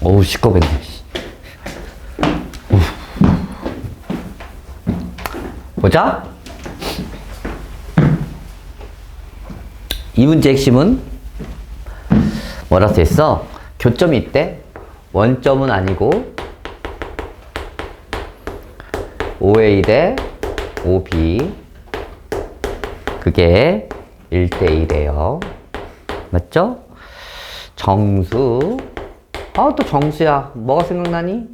어우, 시꺼겠네. 씨. 우. 보자. 이 문제 핵심은 뭐라 써 있어? 교점이 있대. 원점은 아니고 5A 대 5B 그게 1대1이에요. 맞죠? 정수. 아, 또 정수야. 뭐가 생각나니?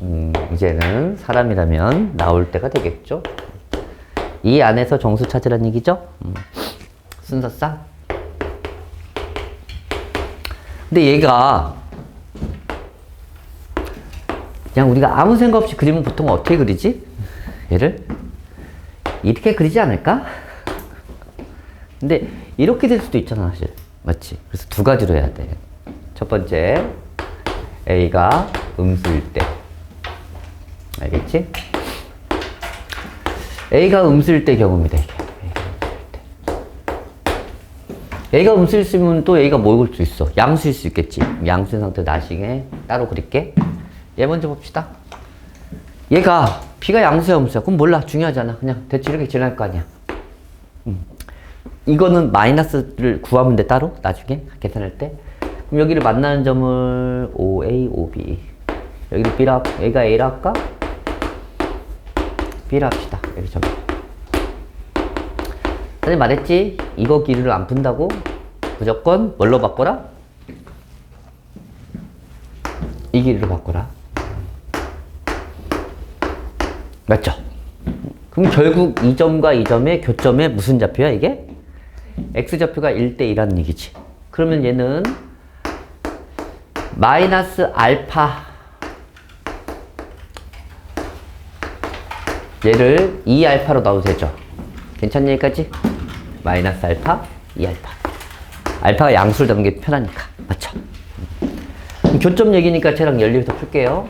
음, 이제는 사람이라면 나올 때가 되겠죠? 이 안에서 정수 찾으란 얘기죠? 음, 순서상. 근데 얘가 그냥 우리가 아무 생각 없이 그리면 보통 어떻게 그리지? 얘를 이렇게 그리지 않을까? 근데 이렇게 될 수도 있잖아 사실 맞지? 그래서 두 가지로 해야 돼. 첫 번째 A가 음수일 때 알겠지? A가 음수일 때 경우입니다 이게 A가 음수일 수 있으면 또 A가 뭐일 수 있어? 양수일 수 있겠지. 양수인 상태 나중에 따로 그릴게. 얘 먼저 봅시다. 얘가 B가 양수야 음수야. 그럼 몰라. 중요하잖아. 그냥 대충 이렇게 지날 거 아니야. 음. 이거는 마이너스를 구하면 돼 따로 나중에 계산할 때. 그럼 여기를 만나는 점을 OA, OB. 여기를 B라, A가 A라 할까? B라 합시다. 여기 점. 선생님 말했지? 이거 길이를 안 푼다고? 무조건 뭘로 바꿔라? 이 길이로 바꿔라. 맞죠? 그럼 결국 이 점과 이 점의 교점에 무슨 좌표야 이게? x좌표가 1대1라는 얘기지. 그러면 얘는 마이너스 알파 얘를 2알파로 넣어도 되죠. 괜찮니 여기까지? 마이너스 알파, 2알파. 알파가 양수를 담는 게 편하니까. 맞죠? 그럼 교점 얘기니까 쟤랑 연립해서 풀게요.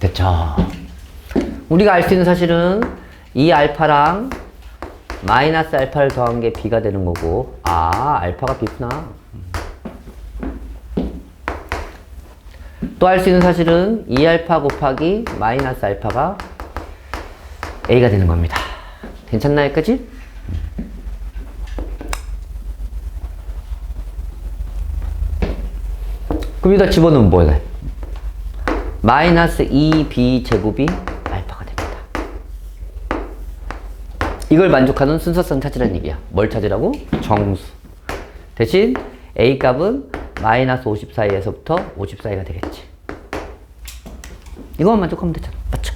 됐죠. 우리가 알 수 있는 사실은 이 알파랑 마이너스 알파를 더한 게 b가 되는 거고 아 알파가 b구나. 또알수 있는 사실은 2알파 곱하기 마이너스 알파가 a가 되는 겁니다. 괜찮나요, 여기까지? 그럼 여기다 집어넣으면 뭐야? 마이너스 2b 제곱이 알파가 됩니다. 이걸 만족하는 순서성 찾으라는 얘기야. 뭘 찾으라고? 정수. 대신 a 값은 마이너스 54에서부터 54가 되겠지. 이거만 만족하면 되잖아. 맞죠?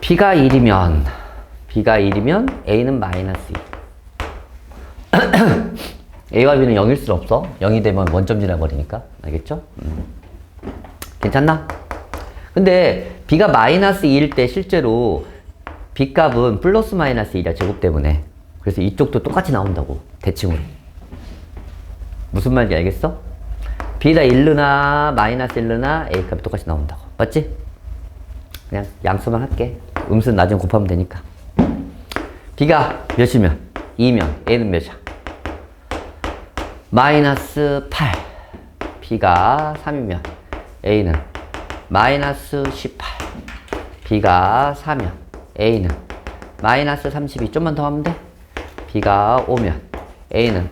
b가 1이면 b가 1이면 a는 마이너스 2. a와 b는 0일 수 없어. 0이 되면 원점 지나버리니까. 알겠죠? 음. 괜찮나? 근데 b가 마이너스 2일 때 실제로 b 값은 플러스 마이너스 1이야. 제곱 때문에. 그래서 이쪽도 똑같이 나온다고. 대칭으로. 무슨 말인지 알겠어? b다 1르나 마이너스 1르나 a 값이 똑같이 나온다고. 맞지? 그냥 양수만 할게. 음수는 나중에 곱하면 되니까. b가 몇이면? 2면 a는 몇이야? 마이너스 8. b가 3이면 a는 마이너스 18. b가 4면 a는 마이너스 32. 좀만 더 하면 돼. b가 5면 a는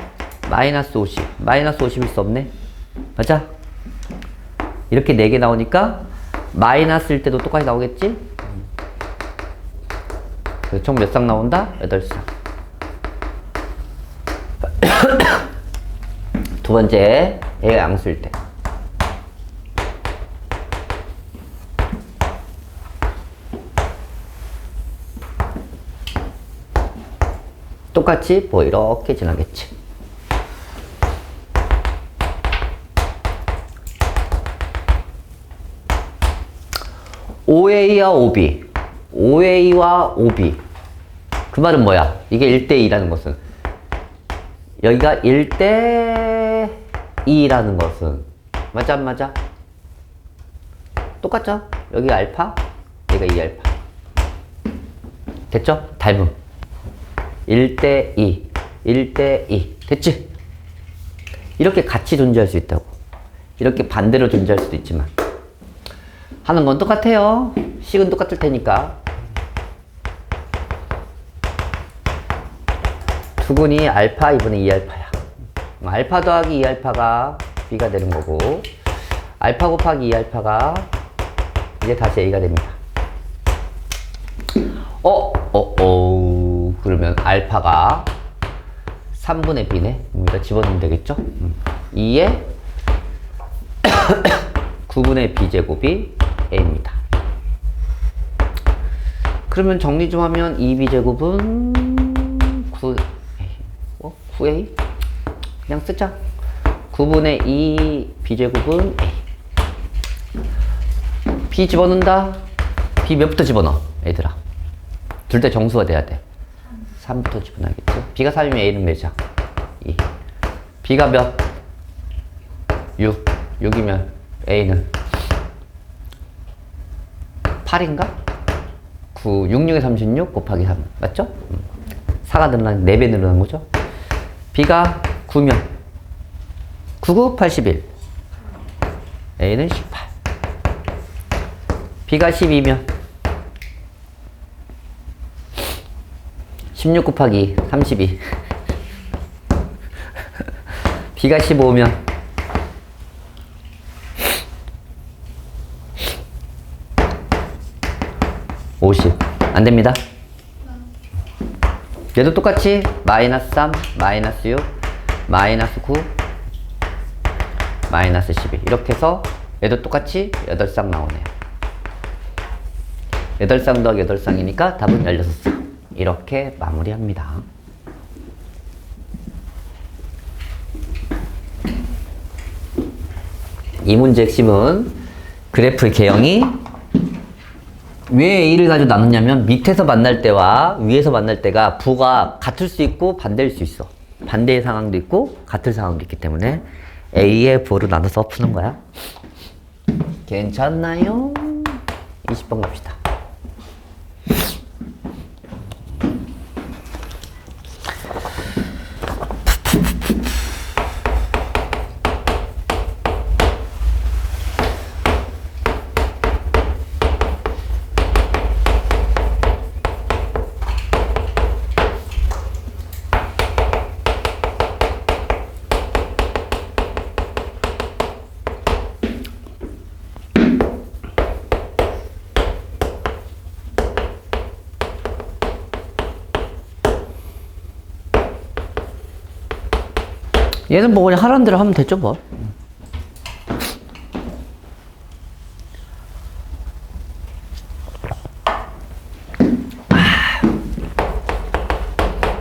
마이너스 50. 마이너스 50일 수 없네. 맞아? 이렇게 4개 나오니까 마이너스일 때도 똑같이 나오겠지? 그래서 총 몇 쌍 나온다? 8쌍. 두 번째, A가 양수일 때. 똑같이 뭐 이렇게 지나겠지. OA와 OB. OA와 OB. 그 말은 뭐야? 이게 1대2라는 것은. 여기가 1대 2라는 것은. 맞아, 안 맞아? 똑같죠? 여기 알파, 여기가 2알파. 됐죠? 닮음. 1대 2. 1대 2. 됐지? 이렇게 같이 존재할 수 있다고. 이렇게 반대로 존재할 수도 있지만. 하는 건 똑같아요. 식은 똑같을 테니까. 두근이 알파, 이번에 2알파야. 알파 더하기 2알파가 B가 되는 거고, 알파 곱하기 2알파가 이제 다시 A가 됩니다. 어, 어, 어, 그러면 알파가 3분의 B네. 여기다 집어넣으면 되겠죠? 음. 2에 9분의 B제곱이 A입니다. 그러면 정리 좀 하면 2B제곱은 9, 어? 9A? 그냥 쓰자. 9분의 2 B제곱은 A. B 집어넣는다. B 몇부터 집어넣어? 얘들아. 둘 다 정수가 돼야 돼. 3부터 집어넣어야겠지. B가 3이면 A는 몇이야? 2. B가 몇? 6. 6이면 A는 8인가? 9. 6, 6에 36 곱하기 3. 맞죠? 4가 늘어난, 4배 늘어난 거죠? B가 9면 9, 9, 81. A는 18. B가 12면 16 곱하기 32. B가 15면 50. 안 됩니다. 얘도 똑같이 마이너스 3, 마이너스 6, 마이너스 9, 마이너스 12. 이렇게 해서 얘도 똑같이 8쌍 나오네요. 8쌍 더하기 8쌍이니까 답은 16쌍. 이렇게 마무리합니다. 이 문제 핵심은 그래프의 개형이 왜 A를 가지고 나누냐면 밑에서 만날 때와 위에서 만날 때가 부가 같을 수 있고 반대일 수 있어. 반대의 상황도 있고 같을 상황도 있기 때문에 A의 부로 나눠서 푸는 거야. 괜찮나요? 20번 갑시다. 얘는 뭐 그냥 하라는 대로 하면 되죠 뭐.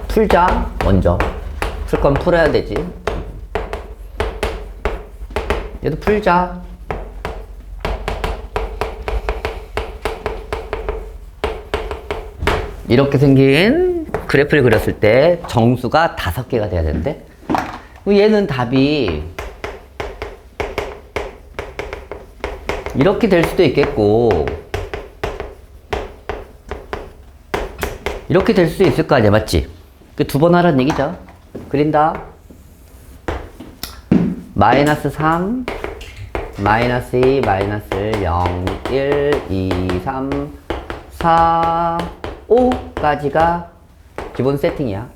풀자 먼저. 풀 건 풀어야 되지. 얘도 풀자. 이렇게 생긴 그래프를 그렸을 때 정수가 다섯 개가 돼야 되는데 얘는 답이 이렇게 될 수도 있겠고 이렇게 될 수도 있을 거 아니야 맞지? 그 두 번 하라는 얘기죠? 그린다. 마이너스 3 마이너스 2 마이너스 0 1 2 3 4 5까지가 기본 세팅이야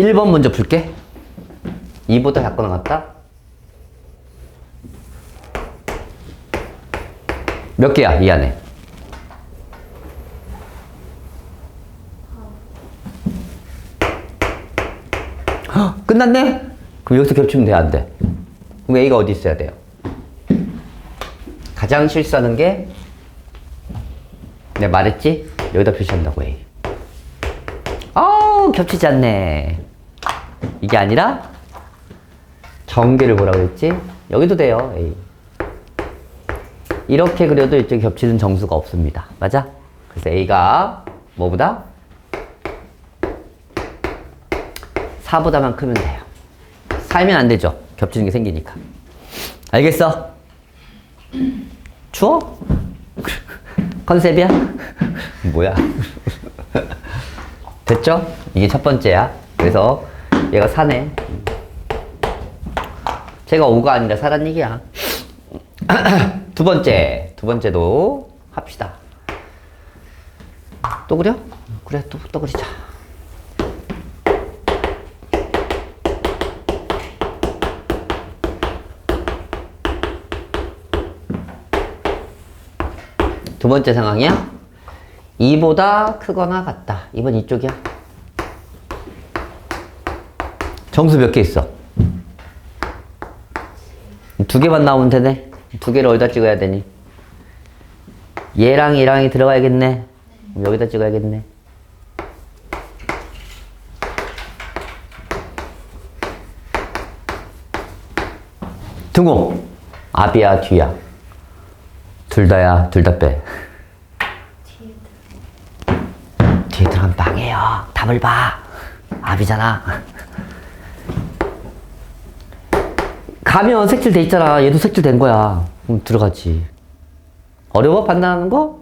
1번 먼저 풀게. 2보다 작고 나갔다. 몇 개야, 이 안에? 헉, 끝났네? 그럼 여기서 겹치면 돼, 안 돼? 그럼 A가 어디 있어야 돼요? 가장 실수하는 게, 내가 말했지? 여기다 표시한다고, A. 아우, 겹치지 않네. 이게 아니라 전개를 뭐라고 했지? 여기도 돼요. A. 이렇게 그려도 이쪽에 겹치는 정수가 없습니다. 맞아? 그래서 A가 뭐보다? 4보다만 크면 돼요. 4면 안 되죠. 겹치는 게 생기니까. 알겠어? 추워? 컨셉이야? 뭐야? 됐죠? 이게 첫 번째야. 그래서 얘가 사네. 제가 5가 아니라 사란 얘기야. 두 번째. 두 번째도 합시다. 또 그려? 그래, 또, 또 그리자. 두 번째 상황이야. 2보다 크거나 같다. 이번 이쪽이야. 정수 몇 개 있어? 두 개만 나오면 되네. 두 개를 어디다 찍어야 되니? 얘랑 얘랑이 들어가야겠네. 여기다 찍어야겠네. 등호. 앞이야, 뒤야. 둘 다야, 둘 다 빼. 뒤에 들어가면 망해요. 답을 봐. 앞이잖아. 가면 색칠돼 있잖아. 얘도 색칠된 거야. 그럼 들어가지. 어려워? 판단하는 거?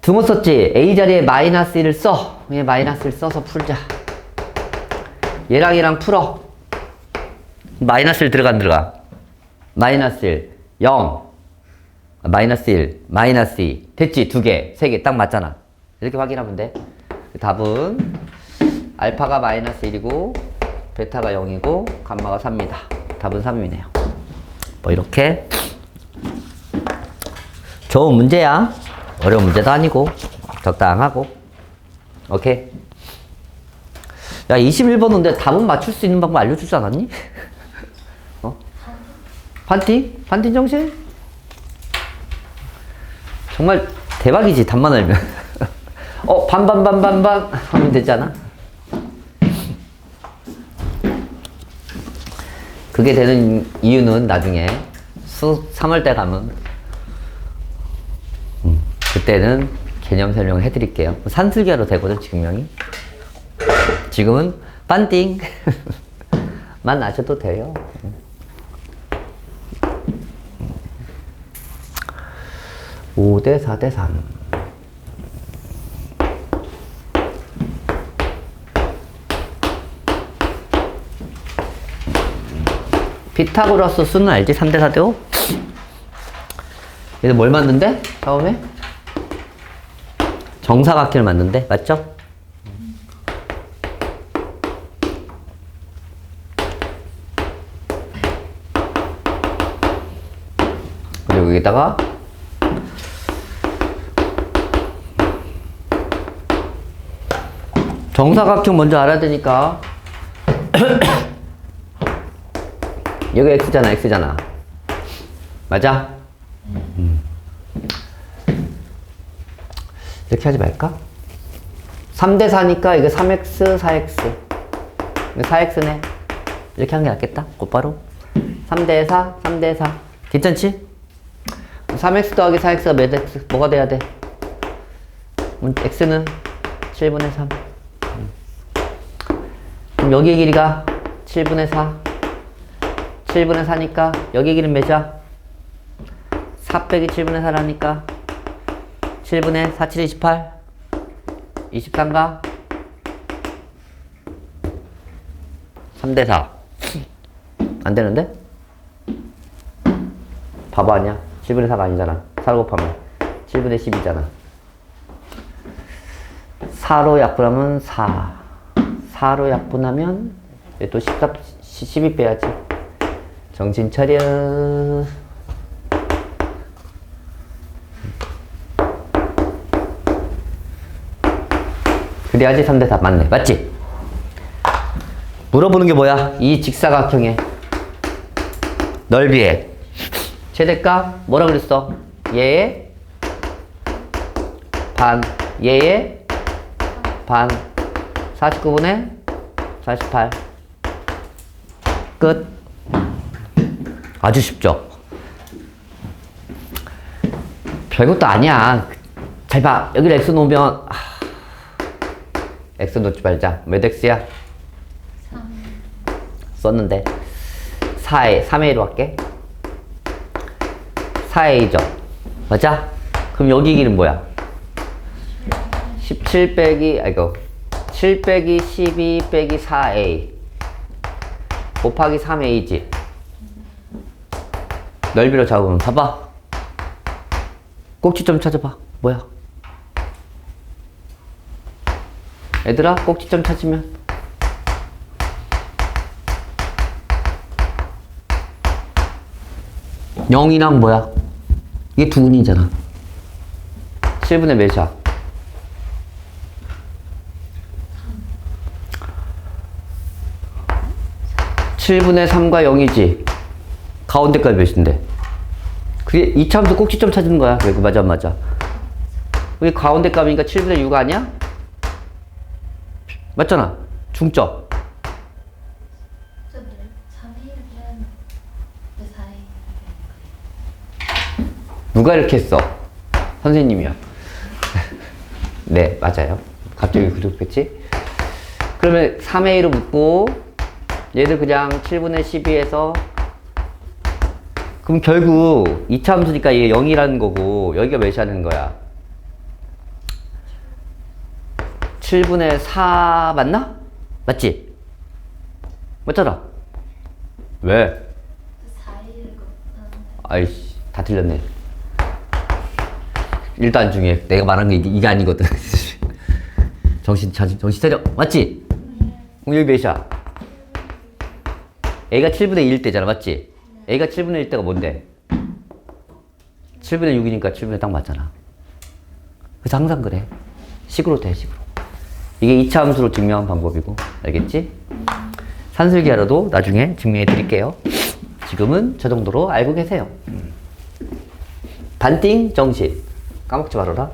등호 썼지? A 자리에 마이너스 1을 써. 얘 마이너스 1 써서 풀자. 얘랑 얘랑 풀어. 마이너스 1 들어가 안 들어가? 마이너스 1, 0, 마이너스 1, 마이너스 2. 됐지? 두 개, 세 개 딱 맞잖아. 이렇게 확인하면 돼. 답은 알파가 마이너스 1이고 베타가 0이고 감마가 3입니다. 답은 3이네요. 뭐 이렇게 좋은 문제야. 어려운 문제도 아니고 적당하고 오케이. 야 21번인데 답은 맞출 수 있는 방법 알려주지 않았니? 어? 판팅? 판팅 정신? 정말 대박이지 답만 알면 어 반반반반반 하면 되잖아 그게 되는 이유는 나중에 수 3월 때 가면 음, 그때는 개념 설명을 해드릴게요. 산술계로 되거든 지금명이. 지금은 반띵. 만 아셔도 돼요. 5대 4대 3 피타고라스 수는 알지? 3대 4대 5? 얘는 뭘 만든대? 처음에? 정사각형을 만든대. 맞죠? 그리고 여기다가 정사각형 먼저 알아야 되니까 여기 x잖아 x잖아 맞아? 음. 이렇게 하지 말까? 3대 4니까 이거 3x 4x 이거 4x네 이렇게 하는 게 낫겠다 곧바로 3대 4 3대 4 괜찮지? 3x 더하기 4x가 몇 x? 뭐가 돼야 돼? 음, x는 7분의 3 그럼 여기의 길이가 7분의 4 7분의 4니까 여기 길은 몇이야? 4 빼기 7분의 4라니까 7분의 4, 7, 28 23가? 3대 4 안되는데? 바보 아니야? 7분의 4가 아니잖아. 4 곱하면. 7분의 10이잖아. 4로 약분하면 4 4로 약분하면 또 14, 12 빼야지 정신 차려. 그래야지 3대 4 맞네. 맞지? 물어보는 게 뭐야? 이 직사각형의 넓이에 최대값 뭐라 그랬어? 얘의 반, 얘의 반, 49분의 48. 끝. 아주 쉽죠? 별것도 아니야. 잘 봐. 여기를 x 놓으면, 아, x 놓지 말자. 몇 x야? 3. 썼는데. 4에, 3에 1로 할게. 4a죠. 맞아? 그럼 여기 길은 뭐야? 17 빼기, 아이고, 7 빼기 12 빼기 4a 곱하기 3a지. 넓이로 잡으면 봐봐. 꼭지 점 찾아봐. 뭐야? 얘들아, 꼭지 점 찾으면. 영이랑 뭐야? 이게 두근이잖아. 7분의 몇이야? 7분의 3과 0이지. 가운데까지 몇인데? 그게 이차함수 꼭지점 찾는 거야. 그래, 그 맞아, 맞아. 그게 가운데 값이니까 7분의 6 아니야? 맞잖아. 중점. 저 3일은 왜 4일? 누가 이렇게 했어? 선생님이요. 네, 맞아요. 갑자기 그렇겠지? 그러면 3의 1을 묻고, 얘들 그냥 7분의 12에서, 그럼 결국 이차 함수니까 이게 0이라는 거고, 여기가 몇이라는 거야? 7분의 4 맞나? 맞지? 맞잖아. 왜? 4일 아이씨, 다 틀렸네. 일단 중에 내가 말한 게 이게, 아니거든. 정신 차 정신 차려. 맞지? 그럼 여기 몇이야? A가 7분의 1 때잖아. 맞지? A가 7분의 1 때가 뭔데? 7분의 6이니까 7분의 딱 맞잖아. 그래서 항상 그래. 식으로 돼, 식으로. 이게 2차 함수로 증명한 방법이고. 알겠지? 산술기 하러도 나중에 증명해 드릴게요. 지금은 저 정도로 알고 계세요. 반띵 정신. 까먹지 말아라.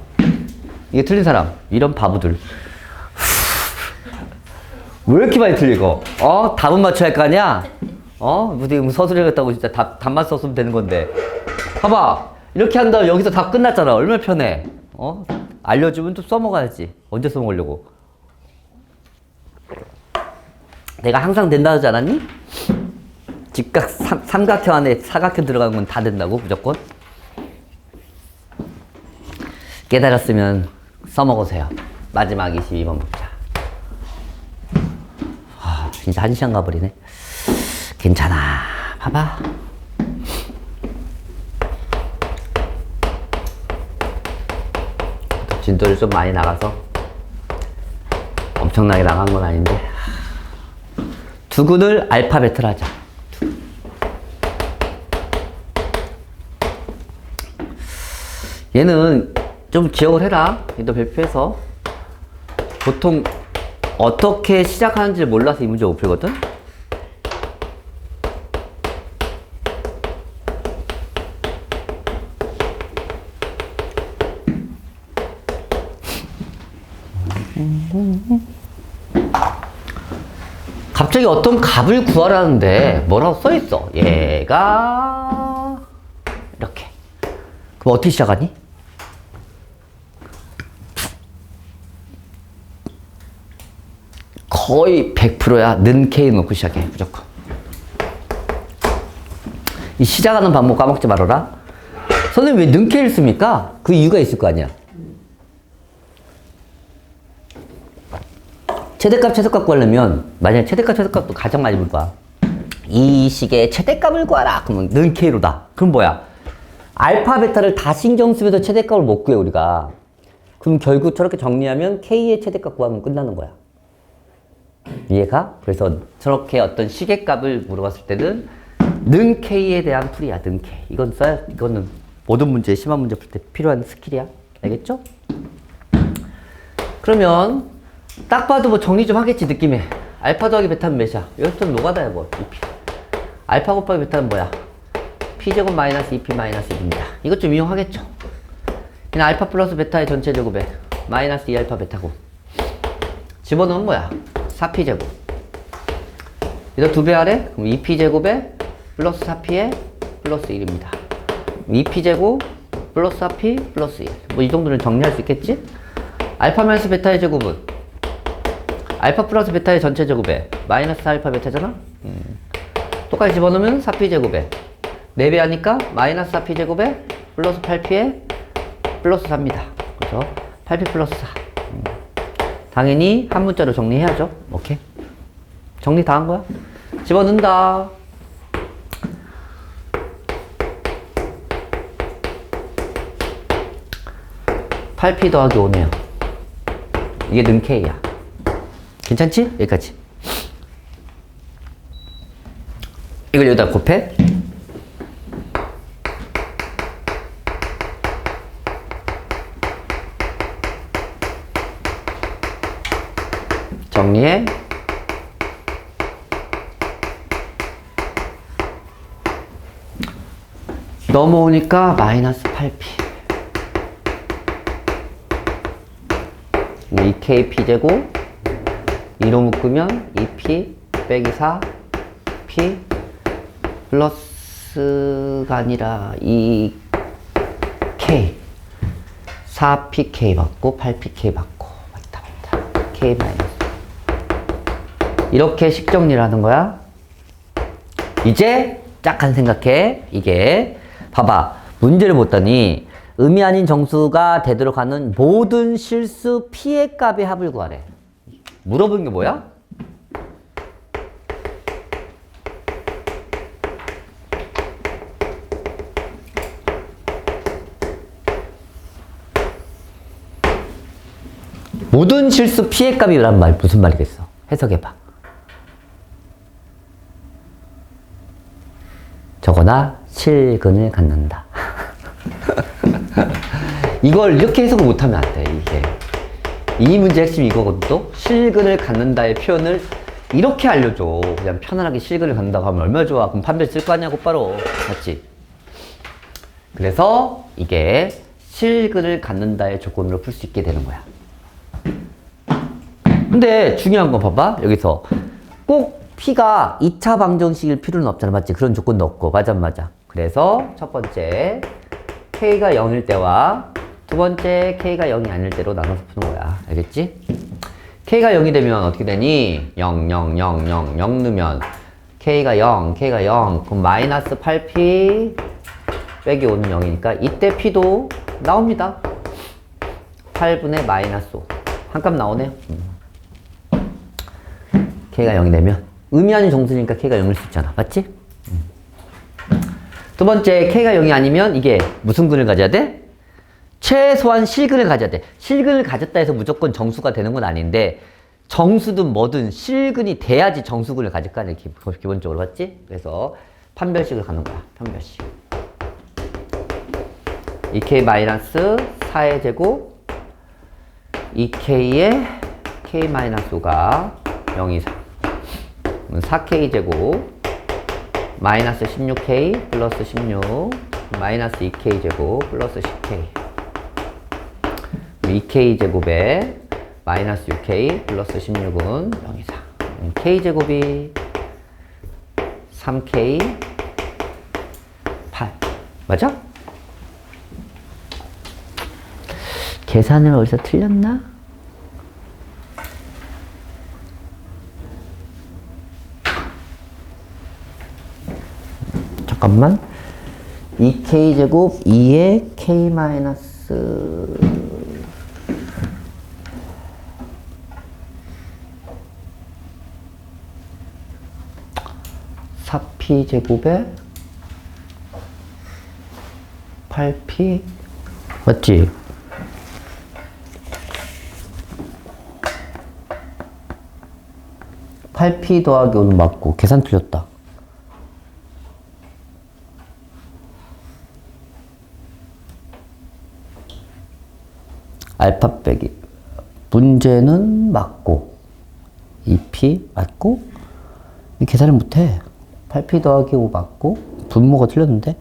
이게 틀린 사람. 이런 바보들. 왜 이렇게 많이 틀리고? 어? 답은 맞춰야 할 거 아니야? 어? 무슨 서술해겠다고 진짜 답, 답만 썼으면 되는 건데. 봐봐. 이렇게 한 다음 여기서 다 끝났잖아. 얼마나 편해. 어? 알려주면 또 써먹어야지. 언제 써먹으려고? 내가 항상 된다 하지 않았니? 직각 삼, 삼각형 안에 사각형 들어가는 건 다 된다고 무조건 깨달았으면 써먹으세요 마지막 22번 보자 아, 진짜 한 시간 가버리네 괜찮아 봐봐 진도를 좀 많이 나가서 엄청나게 나간 건 아닌데 두근을 알파벳을 하자 얘는 좀 기억을 해라. 너 발표해서. 보통 어떻게 시작하는지 몰라서 이 문제 못 풀거든? 갑자기 어떤 값을 구하라는데 뭐라고 써 있어? 얘가 이렇게. 그럼 어떻게 시작하니? 거의 100%야. 는 K 놓고 시작해. 무조건. 이 시작하는 방법 까먹지 말아라. 선생님 왜 는 K를 씁니까? 그 이유가 있을 거 아니야. 최대값 최소값 구하려면 만약에 최대값 최소값도 가장 많이 볼 거야. 이 식의 최대값을 구하라. 그러면 는 K로다. 그럼 뭐야? 알파 베타를 다 신경 쓰면서 최대값을 못 구해 우리가. 그럼 결국 저렇게 정리하면 K의 최대값 구하면 끝나는 거야. 이해가? 그래서 저렇게 어떤 시계값을 물어봤을 때는 는 K에 대한 풀이야, 는 K. 이건 써야, 이거는 모든 문제, 심한 문제 풀 때 필요한 스킬이야. 알겠죠? 그러면 딱 봐도 뭐 정리 좀 하겠지, 느낌에. 알파 더하기 베타는 몇이야? 여기서 좀 노가다야, 뭐. 2P. 알파 곱하기 베타는 뭐야? P제곱 마이너스 2P 마이너스 1입니다. 이것 좀 이용하겠죠? 그냥 알파 플러스 베타의 전체 제곱에 마이너스 2알파 베타고. 집어넣으면 뭐야? 4P제곱. 이거 두배 하래? 그럼 2P제곱에 플러스 4P에 플러스 1입니다. 2P제곱 플러스 4P 플러스 1. 뭐 이 정도는 정리할 수 있겠지? 알파 마이너스 베타의 제곱은 알파 플러스 베타의 전체 제곱에 마이너스 4알파 베타잖아? 음. 똑같이 집어넣으면 4P제곱에 4배 하니까 마이너스 4p 제곱에 플러스 8p에 플러스 4입니다. 그래서 8p 플러스 4. 음. 당연히 한 문자로 정리해야죠. 오케이. 정리 다 한 거야? 집어넣는다. 팔 p 더하기 5네요. 이게 능 K야. 괜찮지? 여기까지. 이걸 여기다 곱해. 정리해. 넘어오니까 마이너스 8p. 2kp 제곱 2로 묶으면 2p 빼기 4p 플러스가 아니라 2k 4pk 받고 8pk 받고 맞다 맞다. K 마이너스. 이렇게 식 정리를 하는 거야. 이제 짝한 생각해. 이게. 봐봐. 문제를 봤더니 의미 아닌 정수가 되도록 하는 모든 실수 p의 값의 합을 구하래 물어본 게 뭐야? 모든 실수 피해 값이란 말 무슨 말이겠어? 해석해봐. 저거나 실근을 갖는다. 이걸 이렇게 해석을 못하면 안 돼, 이게. 이 문제 핵심 이거거든, 또. 실근을 갖는다의 표현을 이렇게 알려줘. 그냥 편안하게 실근을 갖는다고 하면 얼마나 좋아. 그럼 판별 쓸 거 아니야, 곧바로. 맞지? 그래서 이게 실근을 갖는다의 조건으로 풀 수 있게 되는 거야. 근데 중요한 거 봐봐. 여기서 꼭 P가 2차 방정식일 필요는 없잖아. 맞지? 그런 조건도 없고. 맞아, 맞아. 그래서 첫 번째, K가 0일 때와 두 번째, K가 0이 아닐 때로 나눠서 푸는 거야. 알겠지? K가 0이 되면 어떻게 되니? 0, 0, 0, 0, 0 넣으면 K가 0, K가 0. 그럼 마이너스 8P 빼기 5는 0이니까 이때 P도 나옵니다. 8분의 마이너스 5. 한 값 나오네요. 음. K가 0이 되면 의미하는 정수니까 K가 0일 수 있잖아. 맞지? 음. 두 번째, K가 0이 아니면 이게 무슨 근을 가져야 돼? 최소한 실근을 가져야 돼. 실근을 가졌다 해서 무조건 정수가 되는 건 아닌데 정수든 뭐든 실근이 돼야지 정수근을 가질 거 아니야. 기- 기본적으로 맞지? 그래서 판별식을 가는 거야. 판별식. 2K 마이너스 4의 제곱 2K의 K 마이너스 5가 0 이상 4K 제곱 마이너스 16K 플러스 16 마이너스 2K 제곱 플러스 10K 2K 제곱에 마이너스 6K 플러스 16은 0 이상 K 제곱이 3K 8 맞아? 계산을 어디서 틀렸나? 잠깐만 2k 제곱 2의 k 마이너스 4p 제곱에 8p 맞지? 팔 p 더하기 5는 맞고 계산 틀렸다. 알파 빼기 문제는 맞고 2p 맞고 이 계산을 못해 8p 더하기 5 맞고 분모가 틀렸는데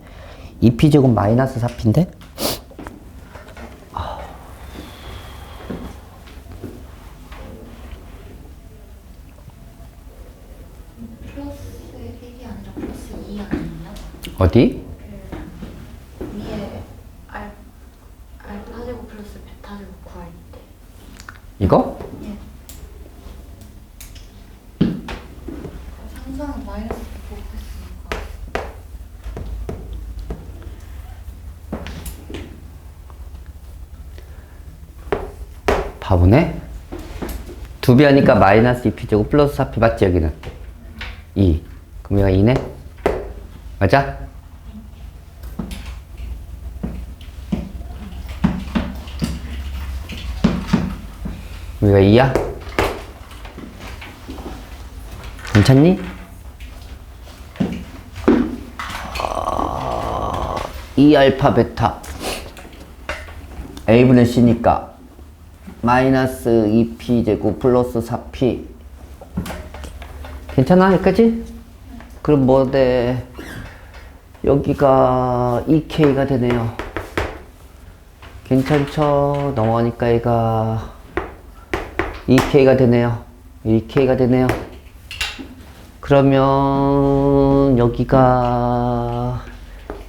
2p 제곱 마이너스 4p인데 플러스 1이 아니라 플러스 2 아니에요? 어디? 그 위에 알, 알파 제곱 플러스 베타 제곱 구할 때 이거? 예. 상수항 마이너스 곱했으니까 나오네? 두 배 하니까 마이너스 2p제곱 플러스 4p 맞지 여기는? 2 그럼 얘가 2네? 맞아? 여기가 2야? 괜찮니? 어, 2 알파 베타 a분의 c니까 마이너스 2p 제곱 플러스 4p 괜찮아 여기까지? 그럼 뭐 돼? 여기가 2k가 되네요 괜찮죠? 넘어가니까 얘가 2k가 되네요 2k가 되네요 그러면 여기가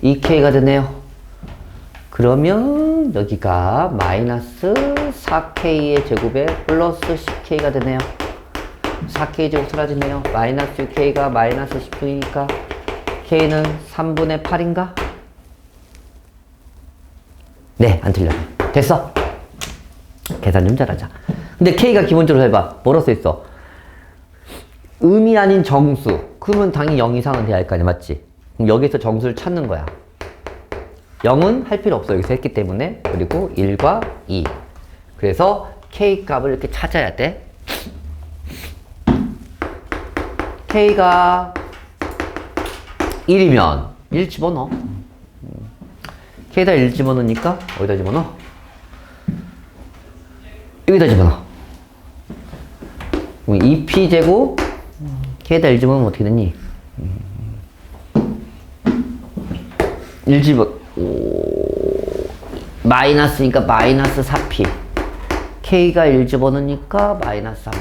2k가 되네요 그러면 여기가 마이너스 4k의 제곱에 플러스 10k가 되네요. 4k 제곱 사라지네요. 마이너스 6k가 마이너스 10k니까 k는 3분의 8인가? 네, 안 틀려. 됐어. 계산 좀 잘하자. 근데 k가 기본적으로 해봐. 뭐로 써 있어? 음이 아닌 정수. 그러면 당연히 0 이상은 돼야 할 거 아니야, 맞지? 그럼 여기서 정수를 찾는 거야. 0은 할 필요 없어 여기서 했기 때문에 그리고 1과 2 그래서 k 값을 이렇게 찾아야 돼 k가 1이면 1 집어넣어 k에다 1 집어넣으니까 어디다 집어넣어? 여기다 집어넣어 그럼 2p 제곱 k에다 1 집어넣으면 어떻게 되니? 1 집어 오, 마이너스니까 마이너스 4p k가 1 집어넣으니까 마이너스 3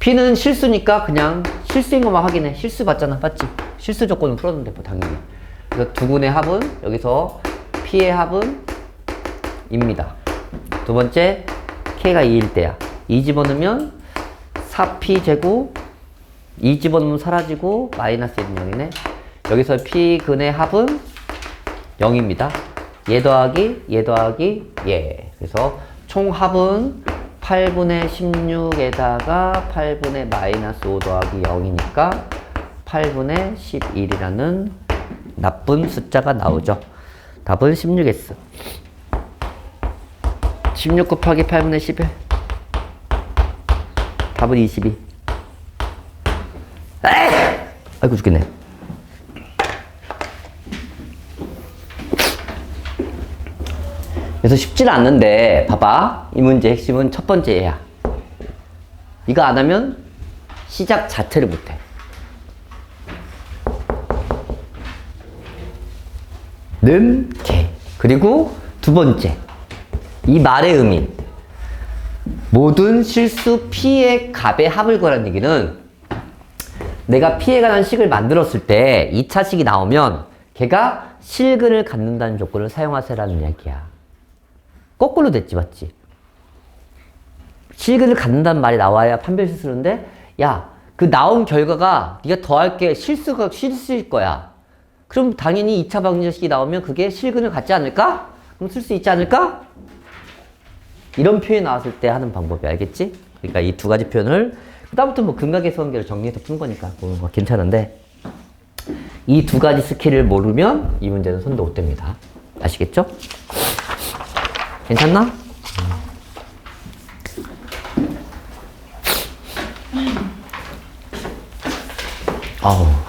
p는 실수니까 그냥 실수인 것만 확인해. 실수 맞잖아. 맞지? 실수 풀어놓으면 돼 뭐, 당연히. 그래서 두근의 합은 여기서 p의 합은 입니다. 두 번째 k가 2일 때야. 2 집어넣으면 4p 제곱 2 집어넣으면 사라지고 마이너스 1은 0이네. 여기서 p 근의 합은 0입니다. 얘 더하기 얘 더하기 얘. 그래서 총 합은 8분의 16에다가 8분의 마이너스 5 더하기 0이니까 8분의 11이라는 나쁜 숫자가 나오죠. 답은 16S. 16 곱하기 8분의 11. 답은 22. 에이! 아이고 죽겠네. 그래서 쉽지는 않는데 봐봐. 이 문제 핵심은 첫 번째 얘야. 이거 안 하면 시작 자체를 못해. 는 개. 그리고 두 번째. 이 말의 의미. 모든 실수 p의 값의 합을 구하라는 얘기는 내가 p에 관한 식을 만들었을 때 2차 식이 나오면 걔가 실근을 갖는다는 조건을 사용하세라는 이야기야 거꾸로 됐지 맞지? 실근을 갖는다는 말이 나와야 판별 실수인데 야 그 나온 결과가 네가 더할 게 실수가 실수일 거야 그럼 당연히 2차 방정식이 나오면 그게 실근을 갖지 않을까? 그럼 쓸 수 있지 않을까? 이런 표현이 나왔을 때 하는 방법이 알겠지? 그러니까 이 두 가지 표현을 그다음부터 뭐 근각의 성계를 정리해서 푼 거니까 뭐 괜찮은데 이 두 가지 스킬을 모르면 이 문제는 손도 못 댑니다 아시겠죠? 괜찮나? 아우